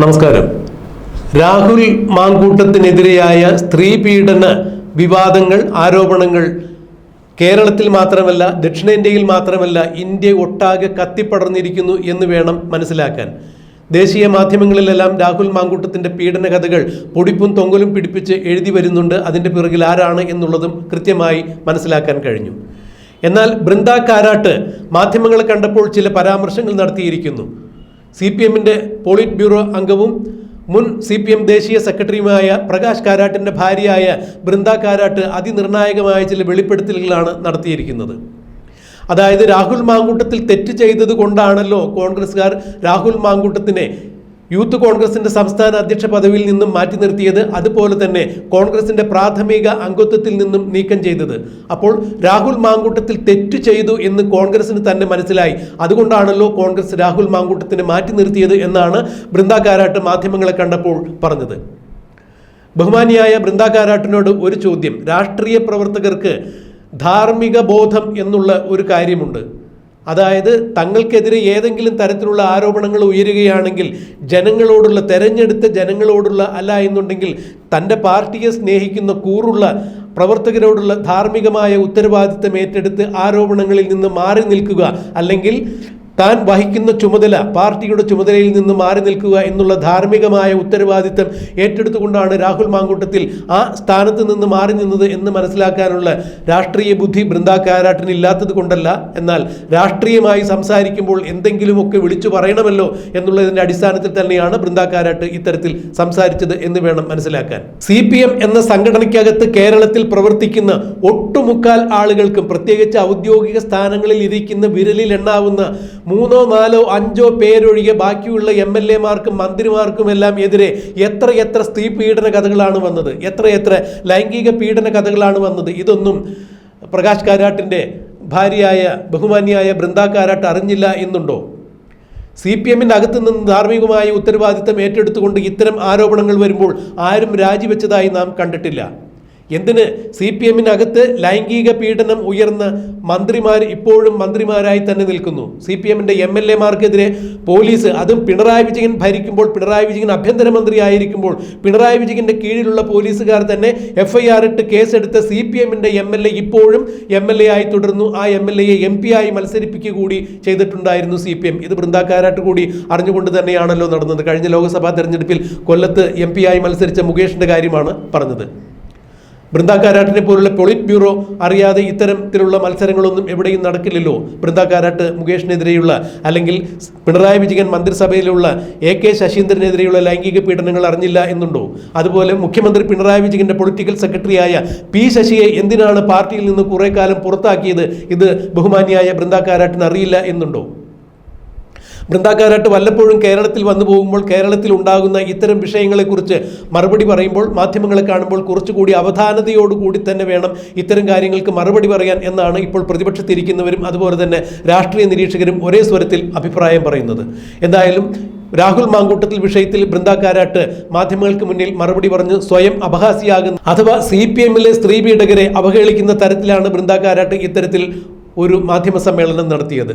നമസ്കാരം. രാഹുൽ മാങ്കൂട്ടത്തിനെതിരെയായ സ്ത്രീ പീഡന വിവാദങ്ങൾ ആരോപണങ്ങൾ കേരളത്തിൽ മാത്രമല്ല ദക്ഷിണേന്ത്യയിൽ മാത്രമല്ല ഇന്ത്യ ഒട്ടാകെ കത്തിപ്പടർന്നിരിക്കുന്നു എന്ന് വേണം മനസ്സിലാക്കാൻ. ദേശീയ മാധ്യമങ്ങളിലെല്ലാം രാഹുൽ മാങ്കൂട്ടത്തിന്റെ പീഡന കഥകൾ പൊടിപ്പും തൊങ്കലും പിടിപ്പിച്ച് എഴുതി വരുന്നുണ്ട്. അതിന്റെ പിറകിൽ ആരാണ് എന്നുള്ളതും കൃത്യമായി മനസ്സിലാക്കാൻ കഴിഞ്ഞു. എന്നാൽ ബൃന്ദ കാരാട്ട് മാധ്യമങ്ങളെ കണ്ടപ്പോൾ ചില പരാമർശങ്ങൾ നടത്തിയിരിക്കുന്നു. സി പി എമ്മിന്റെ പോളിറ്റ് ബ്യൂറോ അംഗവും മുൻ സി പി എം ദേശീയ സെക്രട്ടറിയുമായ പ്രകാശ് കാരാട്ടിന്റെ ഭാര്യയായ ബൃന്ദ കാരാട്ട് അതിനിർണായകമായ ചില വെളിപ്പെടുത്തലുകളാണ് നടത്തിയിരിക്കുന്നത്. അതായത് രാഹുൽ മാങ്കൂട്ടത്തിൽ തെറ്റ് ചെയ്തത് കൊണ്ടാണല്ലോ കോൺഗ്രസ്സുകാർ രാഹുൽ മാങ്കൂട്ടത്തിനെ യൂത്ത് കോൺഗ്രസിന്റെ സംസ്ഥാന അധ്യക്ഷ പദവിയിൽ നിന്നും മാറ്റി നിർത്തിയത് അതുപോലെ തന്നെ കോൺഗ്രസിന്റെ പ്രാഥമിക അംഗത്വത്തിൽ നിന്നും നീക്കം ചെയ്തത്. അപ്പോൾ രാഹുൽ മാങ്കൂട്ടത്തിൽ തെറ്റ് ചെയ്തു എന്ന് കോൺഗ്രസിന് തന്നെ മനസ്സിലായി. അതുകൊണ്ടാണല്ലോ കോൺഗ്രസ് രാഹുൽ മാങ്കൂട്ടത്തിനെ മാറ്റി നിർത്തിയത് എന്നാണ് ബൃന്ദാകാരാട്ട് മാധ്യമങ്ങളെ കണ്ടപ്പോൾ പറഞ്ഞത്. ബഹുമാനിയായ ബൃന്ദാകാരാട്ടിനോട് ഒരു ചോദ്യം. രാഷ്ട്രീയ പ്രവർത്തകർക്ക് ധാർമ്മിക ബോധം എന്നുള്ള ഒരു കാര്യമുണ്ട്. അതായത് തങ്ങൾക്കെതിരെ ഏതെങ്കിലും തരത്തിലുള്ള ആരോപണങ്ങൾ ഉയരുകയാണെങ്കിൽ ജനങ്ങളോടുള്ള തെരഞ്ഞെടുത്ത ജനങ്ങളോടുള്ള അല്ല എന്നുണ്ടെങ്കിൽ തന്റെ പാർട്ടിയെ സ്നേഹിക്കുന്ന കൂറുള്ള പ്രവർത്തകരോടുള്ള ധാർമ്മികമായ ഉത്തരവാദിത്തം ഏറ്റെടുത്ത് ആരോപണങ്ങളിൽ നിന്ന് മാറി നിൽക്കുക. അല്ലെങ്കിൽ താൻ വഹിക്കുന്ന ചുമതല പാർട്ടിയുടെ ചുമതലയിൽ നിന്ന് മാറി നിൽക്കുക എന്നുള്ള ധാർമ്മികമായ ഉത്തരവാദിത്തം ഏറ്റെടുത്തുകൊണ്ടാണ് രാഹുൽ മാങ്കൂട്ടത്തിൽ ആ സ്ഥാനത്ത് നിന്ന് മാറി നിന്നത് എന്ന് മനസ്സിലാക്കാനുള്ള രാഷ്ട്രീയ ബുദ്ധി ബൃന്ദാ കാരാട്ടിന് ഇല്ലാത്തത് കൊണ്ടല്ല. എന്നാൽ രാഷ്ട്രീയമായി സംസാരിക്കുമ്പോൾ എന്തെങ്കിലുമൊക്കെ വിളിച്ചു പറയണമല്ലോ എന്നുള്ളതിന്റെ അടിസ്ഥാനത്തിൽ തന്നെയാണ് ബൃന്ദാ കാരാട്ട് ഇത്തരത്തിൽ സംസാരിച്ചത് എന്ന് വേണം മനസ്സിലാക്കാൻ. സി എന്ന സംഘടനയ്ക്കകത്ത് കേരളത്തിൽ പ്രവർത്തിക്കുന്ന ഒട്ടുമുക്കാൽ ആളുകൾക്കും പ്രത്യേകിച്ച് ഔദ്യോഗിക സ്ഥാനങ്ങളിൽ ഇരിക്കുന്ന വിരലിൽ എണ്ണാവുന്ന മൂന്നോ നാലോ അഞ്ചോ പേരൊഴികെ ബാക്കിയുള്ള എം എൽ എമാർക്കും മന്ത്രിമാർക്കും എല്ലാം എതിരെ എത്ര എത്ര സ്ത്രീ പീഡന കഥകളാണ് വന്നത് എത്ര എത്ര ലൈംഗിക പീഡന കഥകളാണ് വന്നത് ഇതൊന്നും പ്രകാശ് കാരാട്ടിന്റെ ഭാര്യയായ ബഹുമാന്യായ ബൃന്ദ കാരാട്ട് അറിഞ്ഞില്ല എന്നുണ്ടോ? സി പി എമ്മിന്റെ അകത്തു നിന്ന് ധാർമ്മികമായ ഉത്തരവാദിത്തം ഏറ്റെടുത്തുകൊണ്ട് ഇത്തരം ആരോപണങ്ങൾ വരുമ്പോൾ ആരും രാജിവെച്ചതായി നാം കണ്ടിട്ടില്ല. എന്തിന് സി പി എമ്മിനകത്ത് ലൈംഗിക പീഡനം ഉയർന്ന മന്ത്രിമാർ ഇപ്പോഴും മന്ത്രിമാരായി തന്നെ നിൽക്കുന്നു? സി പി എമ്മിന്റെ എം എൽ എമാർക്കെതിരെ പോലീസ് അതും പിണറായി വിജയൻ ഭരിക്കുമ്പോൾ പിണറായി വിജയൻ ആഭ്യന്തരമന്ത്രി ആയിരിക്കുമ്പോൾ പിണറായി വിജയന്റെ കീഴിലുള്ള പോലീസുകാർ തന്നെ എഫ് ഐ ആർ ഇട്ട് കേസെടുത്ത സി പി എമ്മിന്റെ എം എൽ എ ഇപ്പോഴും എം എൽ എ ആയി തുടർന്നു ആ എം എൽ എയെ എം പി ആയി മത്സരിപ്പിക്കുക കൂടി ചെയ്തിട്ടുണ്ടായിരുന്നു സി പി എം. ഇത് ബൃന്ദാക്കാരാട്ട് കൂടി അറിഞ്ഞുകൊണ്ട് തന്നെയാണല്ലോ നടന്നത്. കഴിഞ്ഞ ലോക്സഭാ തെരഞ്ഞെടുപ്പിൽ കൊല്ലത്ത് എം പി ആയി മത്സരിച്ച മുകേഷിന്റെ കാര്യമാണ് പറഞ്ഞത്. ബൃന്ദാക്കാരാട്ടിനെ പോലുള്ള പൊളിറ്റ് ബ്യൂറോ അറിയാതെ ഇത്തരത്തിലുള്ള മത്സരങ്ങളൊന്നും എവിടെയും നടക്കില്ലല്ലോ. ബൃന്ദാക്കാരാട്ട് മുകേഷിനെതിരെയുള്ള അല്ലെങ്കിൽ പിണറായി വിജയൻ മന്ത്രിസഭയിലുള്ള എ കെ ശശീന്ദ്രനെതിരെയുള്ള ലൈംഗിക പീഡനങ്ങൾ അറിഞ്ഞില്ല എന്നുണ്ടോ? അതുപോലെ മുഖ്യമന്ത്രി പിണറായി വിജയന്റെ പൊളിറ്റിക്കൽ സെക്രട്ടറിയായ പി ശശിയെ എന്തിനാണ് പാർട്ടിയിൽ നിന്ന് കുറെ കാലം പുറത്താക്കിയത്? ഇത് ബഹുമാനിയായ ബൃന്ദാക്കാരാട്ടിന് അറിയില്ല എന്നുണ്ടോ? ബൃന്ദാക്കാരാട്ട് വല്ലപ്പോഴും കേരളത്തിൽ വന്നു പോകുമ്പോൾ കേരളത്തിൽ ഉണ്ടാകുന്ന ഇത്തരം വിഷയങ്ങളെക്കുറിച്ച് മറുപടി പറയുമ്പോൾ മാധ്യമങ്ങളെ കാണുമ്പോൾ കുറച്ചുകൂടി അവധാനതയോടുകൂടി തന്നെ വേണം ഇത്തരം കാര്യങ്ങൾക്ക് മറുപടി പറയാൻ എന്നാണ് ഇപ്പോൾ പ്രതിപക്ഷത്തിരിക്കുന്നവരും അതുപോലെ തന്നെ രാഷ്ട്രീയ നിരീക്ഷകരും ഒരേ സ്വരത്തിൽ അഭിപ്രായം പറയുന്നത്. എന്തായാലും രാഹുൽ മാങ്കൂട്ടത്തിൽ വിഷയത്തിൽ ബൃന്ദാക്കാരാട്ട് മാധ്യമങ്ങൾക്ക് മുന്നിൽ മറുപടി പറഞ്ഞ് സ്വയം അപഹാസിയാകുന്ന അഥവാ സി പി എമ്മിലെ സ്ത്രീ പീഡകരെ അവഹേളിക്കുന്ന തരത്തിലാണ് ബൃന്ദാക്കാരാട്ട് ഇത്തരത്തിൽ ഒരു മാധ്യമ സമ്മേളനം നടത്തിയത്.